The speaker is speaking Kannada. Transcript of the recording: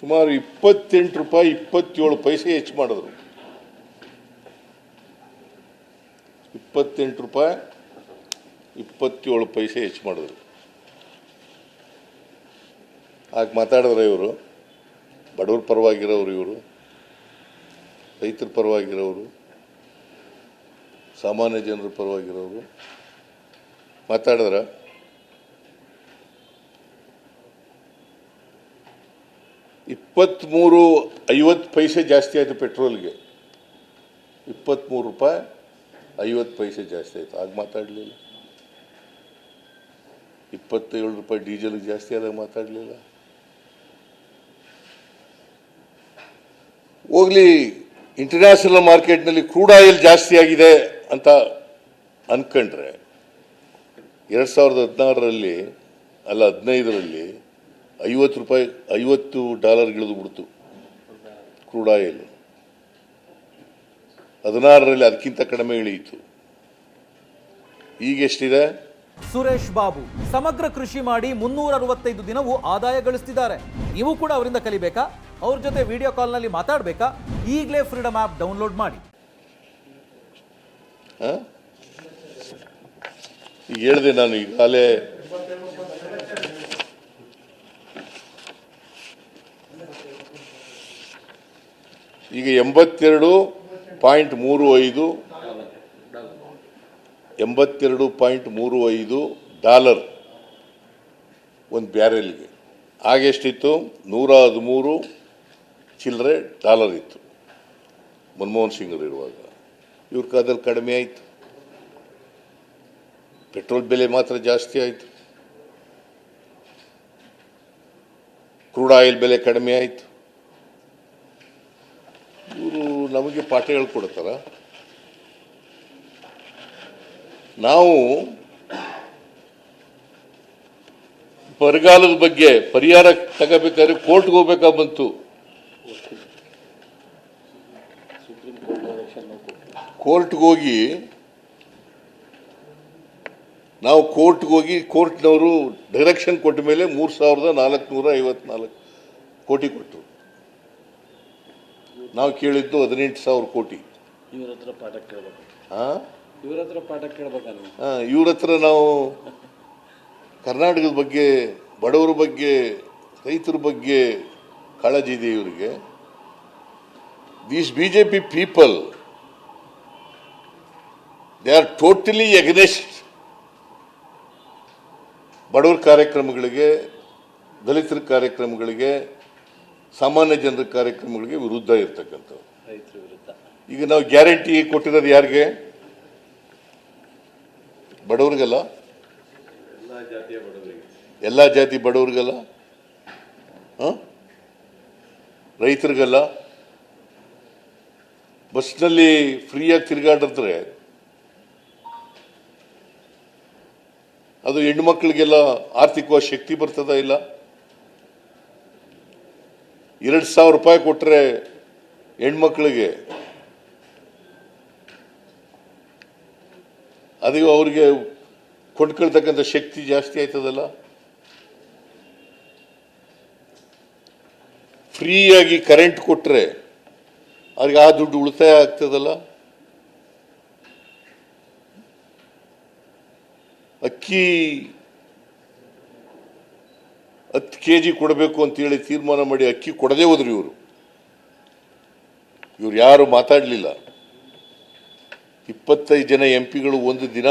ಸುಮಾರು ಇಪ್ಪತ್ತೆಂಟು ರೂಪಾಯಿ, ಇಪ್ಪತ್ತೇಳು ಪೈಸೆ ಹೆಚ್ಚು ಮಾಡಿದ್ರು. ಇಪ್ಪತ್ತೆಂಟು ರೂಪಾಯಿ, ಇಪ್ಪತ್ತೇಳು ಪೈಸೆ ಹೆಚ್ಚು ಮಾಡಿದ್ರು. ಹಾಗೆ ಮಾತಾಡಿದ್ರೆ ಇವರು, ಬಡವ್ರ ಪರವಾಗಿರೋರು ಇವರು, ರೈತರ ಪರವಾಗಿರೋರು, ಸಾಮಾನ್ಯ ಜನರ ಪರವಾಗಿರೋರು. ಮಾತಾಡಿದ್ರ ಇಪ್ಪತ್ತ್ಮೂರು ಐವತ್ತು ಪೈಸೆ ಜಾಸ್ತಿ ಆಯಿತು ಪೆಟ್ರೋಲ್ಗೆ. ಇಪ್ಪತ್ತ್ಮೂರು ರೂಪಾಯಿ, ಐವತ್ತು ಪೈಸೆ ಜಾಸ್ತಿ ಆಯಿತು. ಆಗ ಮಾತಾಡಲಿಲ್ಲ. ಇಪ್ಪತ್ತೇಳು ರೂಪಾಯಿ ಡೀಸೆಲ್ಗೆ ಜಾಸ್ತಿ ಆದಾಗ ಮಾತಾಡಲಿಲ್ಲ. ಹೋಗ್ಲಿ ಇಂಟರ್ನ್ಯಾಷನಲ್ ಮಾರ್ಕೆಟ್ನಲ್ಲಿ ಕ್ರೂಡ್ ಆಯಿಲ್ ಜಾಸ್ತಿ ಆಗಿದೆ ಅಂತ ಅಂದ್ಕೊಂಡ್ರೆ ಎರಡು ಸಾವಿರದ ಹದಿನಾರರಲ್ಲಿ, ಅಲ್ಲ ಹದಿನೈದರಲ್ಲಿ ಐವತ್ತು ರೂಪಾಯಿ ಐವತ್ತು ಡಾಲರ್ ಇಳಿದು ಬಿಡ್ತು ಕ್ರೂಡ್ ಆಯಿಲ್. ಹದಿನಾರರಲ್ಲಿ ಅದಕ್ಕಿಂತ ಕಡಿಮೆ ಇಳಿಯಿತು. ಈಗ ಎಷ್ಟಿದೆ? ಸುರೇಶ್ ಬಾಬು ಸಮಗ್ರ ಕೃಷಿ ಮಾಡಿ ಮುನ್ನೂರ ಅರವತ್ತೈದು ದಿನವೂ ಆದಾಯ ಗಳಿಸ್ತಿದ್ದಾರೆ. ನೀವು ಕೂಡ ಅವರಿಂದ ಕಲಿಬೇಕಾ? ಅವ್ರ ಜೊತೆ ವಿಡಿಯೋ ಕಾಲ್ನಲ್ಲಿ ಮಾತಾಡಬೇಕಾ? ಈಗಲೇ ಫ್ರೀಡಮ್ ಆ್ಯಪ್ ಡೌನ್ಲೋಡ್ ಮಾಡಿ? ಈಗ ಹೇಳಿದೆ ನಾನು ಈಗಾಗಲೇ ಈಗ ಎಂಬತ್ತೆರಡು ಪಾಯಿಂಟ್ ಮೂರು ಐದು, ಎಂಬತ್ತೆರಡು ಪಾಯಿಂಟ್ ಮೂರು ಐದು ಡಾಲರ್ ಒಂದು ಬ್ಯಾರೆಲ್ಗೆ. ಆಗೆಷ್ಟಿತ್ತು ನೂರ ಹದಿಮೂರು ಚಿಲ್ಲರೆ ಡಾಲರ್ ಇತ್ತು. ಮನಮೋಹನ್ ಸಿಂಗ್ ಇರುವಾಗ. ಇವ್ರ ಕಾದಲ್ಲಿ ಕಡಿಮೆ ಆಯಿತು. ಪೆಟ್ರೋಲ್ ಬೆಲೆ ಮಾತ್ರ ಜಾಸ್ತಿ ಆಯಿತು. ಕ್ರೂಡ್ ಆಯಿಲ್ ಬೆಲೆ ಕಡಿಮೆ ಆಯಿತು. ನಮಗೆ ಪಾಠ ಹೇಳ್ಕೊಡ್ತಾರ. ನಾವು ಬರಗಾಲದ ಬಗ್ಗೆ ಪರಿಹಾರ ತಗೋಬೇಕಾದ್ರೆ ಕೋರ್ಟ್ಗೆ ಹೋಗ್ಬೇಕಾ ಬಂತು. ಕೋರ್ಟ್ಗೆ ಹೋಗಿ ನಾವು ಕೋರ್ಟ್ಗೆ ಹೋಗಿ ಕೋರ್ಟ್ನವರು ಡೈರೆಕ್ಷನ್ ಕೊಟ್ಟ ಮೇಲೆ ಮೂರು ಸಾವಿರದ ನಾಲ್ಕುನೂರ ಐವತ್ನಾಲ್ಕು ಕೋಟಿ ಕೊಟ್ಟರು. ನಾವು ಕೇಳಿದ್ದು ಹದಿನೆಂಟು ಸಾವಿರ ಕೋಟಿ. ಇವ್ರ ಹತ್ರ ಪಾಠ ಕೇಳ್ಬೇಕು? ಇವ್ರ ಹತ್ರ ಪಾಠ ಕೇಳ್ಬೇಕ ನೀವು ಇವ್ರ ಹತ್ರ ನಾವು ಕರ್ನಾಟಕದ ಬಗ್ಗೆ ಬಡವರ ಬಗ್ಗೆ ರೈತರ ಬಗ್ಗೆ ಕಾಳಜಿ ಇದೆ ಇವರಿಗೆ. These B J P people they are totally against ಬಡವರ ಕಾರ್ಯಕ್ರಮಗಳಿಗೆ ದಲಿತರ ಕಾರ್ಯಕ್ರಮಗಳಿಗೆ ಸಾಮಾನ್ಯ ಜನರ ಕಾರ್ಯಕ್ರಮಗಳಿಗೆ ವಿರುದ್ಧ ವಿರುದ್ಧ. ಈಗ ನಾವು ಗ್ಯಾರಂಟಿ ಕೊಟ್ಟಿರೋದು ಯಾರಿಗೆ? ಬಡವ್ರಿಗಲ್ಲ? ಎಲ್ಲಾ ಜಾತಿ ಬಡವ್ರಿಗಲ್ಲ? ರೈತರಿಗೆಲ್ಲ ರೈತರಿಗಲ್ಲ? ಬಸ್ನಲ್ಲಿ ಫ್ರೀಯಾಗಿ ತಿರುಗಾಡಿದ್ರೆ ಅದು ಹೆಣ್ಮಕ್ಳಿಗೆಲ್ಲ ಆರ್ಥಿಕವಾಗಿ ಶಕ್ತಿ ಬರ್ತದ ಇಲ್ಲ? ಎರಡು ಸಾವಿರ ರೂಪಾಯಿ ಕೊಟ್ಟರೆ ಹೆಣ್ಮಕ್ಳಿಗೆ. ಅದು ಅವ್ರಿಗೆ ಕೊಂಡ್ಕೊಳ್ತಕ್ಕಂಥ ಶಕ್ತಿ ಜಾಸ್ತಿ ಆಯ್ತದಲ್ಲ? ಫ್ರೀಯಾಗಿ ಕರೆಂಟ್ ಕೊಟ್ಟರೆ ಅವ್ರಿಗೆ ಆ ದುಡ್ಡು ಉಳಿತಾಯ ಆಗ್ತದಲ್ಲ? ಅಕ್ಕಿ ಹತ್ತು ಕೆ ಜಿ ಕೊಡಬೇಕು ಅಂತೇಳಿ ತೀರ್ಮಾನ ಮಾಡಿ ಅಕ್ಕಿ ಕೊಡದೇ ಹೋದ್ರು ಇವರು. ಇವ್ರು ಯಾರು ಮಾತಾಡಲಿಲ್ಲ. ಇಪ್ಪತ್ತೈದು ಜನ ಎಂ ಪಿಗಳು ಒಂದು ದಿನ